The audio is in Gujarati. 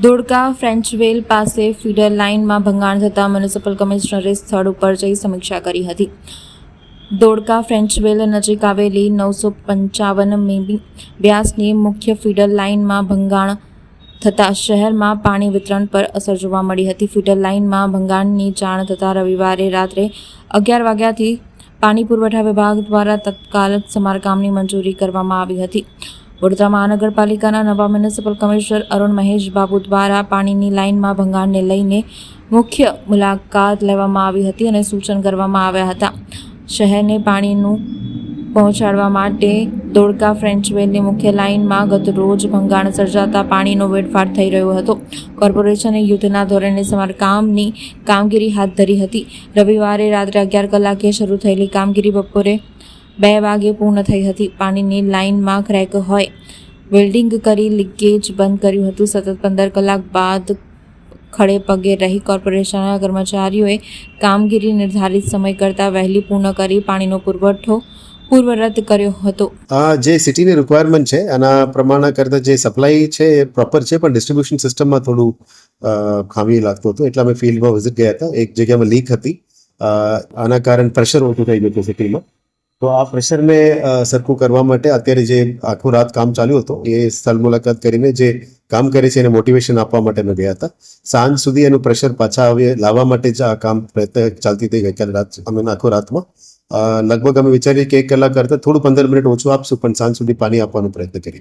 ધોળકા ફ્રેન્ચવેલ પાસે ફીડર લાઇનમાં ભંગાણ થતાં મ્યુનિસિપલ કમિશનરે સ્થળ ઉપર જઈ સમીક્ષા કરી હતી. ધોળકા ફ્રેન્ચવેલ નજીક આવેલી નવસો પંચાવન મીમી વ્યાસની મુખ્ય ફીડર લાઇનમાં ભંગાણ થતાં શહેરમાં પાણી વિતરણ પર અસર જોવા મળી હતી. ફીડર લાઇનમાં ભંગાણની જાણ થતાં રવિવારે રાત્રે અગિયાર વાગ્યાથી પાણી પુરવઠા વિભાગ દ્વારા તત્કાલ સમારકામની મંજૂરી કરવામાં આવી હતી. વડોદરા મહાનગરપાલિકાના નવા મ્યુનિસિપલ કમિશનર અરુણ મહેશ બાબુ દ્વારા પાણીની લાઇનમાં ભંગાણને લઈને મુખ્ય મુલાકાત લેવામાં આવી હતી અને સૂચન કરવામાં આવ્યા હતા. શહેરને પાણીનું પહોંચાડવા માટે દોડકા ફ્રેન્ચવેલની મુખ્ય લાઇનમાં ગત રોજ ભંગાણ સર્જાતા પાણીનો વેડફાટ થઈ રહ્યો હતો. કોર્પોરેશને યુદ્ધના ધોરણે સમારકામની કામગીરી હાથ ધરી હતી. રવિવારે રાત્રે અગિયાર કલાકે શરૂ થયેલી કામગીરી બપોરે બે વાગે પૂર્ણ થઈ હતી. પાણીની લાઇનમાં ક્રેક હોય. વેલ્ડિંગ કરી લીકેજ બંધ કર્યું હતું. સતત પંદર કલાક બાદ ખડે પગે રહી કોર્પોરેશનના કર્મચારીઓએ કામગીરી નિર્ધારિત સમય કરતાં વહેલી પૂર્ણ કરી પાણીનો પુરવઠો પૂર્વરત કર્યો હતો. આ જે સિટીની રિક્વાયરમેન્ટ છે, આના પ્રમાણે કરતાં જે સપ્લાય છે એ પ્રોપર છે, પણ ડિસ્ટ્રીબ્યુશન સિસ્ટમમાં થોડું ખામી લાગતું હતું. એટલે અમે ફિલ્ડમાં વિઝિટ ગયા હતા. એક જગ્યામાં લીક હતી. આના કારણે પ્રેશર ઓછું થઈ ગયું હતું સિટીમાં તો આ પ્રેશરને સરખું કરવા માટે અત્યારે જે આખું રાત કામ ચાલ્યું હતું, એ સ્થળ મુલાકાત કરીને જે કામ કરે છે, એને મોટિવેશન આપવા માટે અમે ગયા હતા. સાંજ સુધી એનું પ્રેશર પાછા આવે, લાવવા માટે જ આ કામ પ્રયત્ન ચાલતી હતી ગઈકાલે રાત અમે આખો રાતમાં લગભગ અમે વિચારીએ કે એક કલાક કરતાં થોડું પંદર મિનિટ ઓછું આપશું, પણ સાંજ સુધી પાણી આપવાનો પ્રયત્ન કરીએ.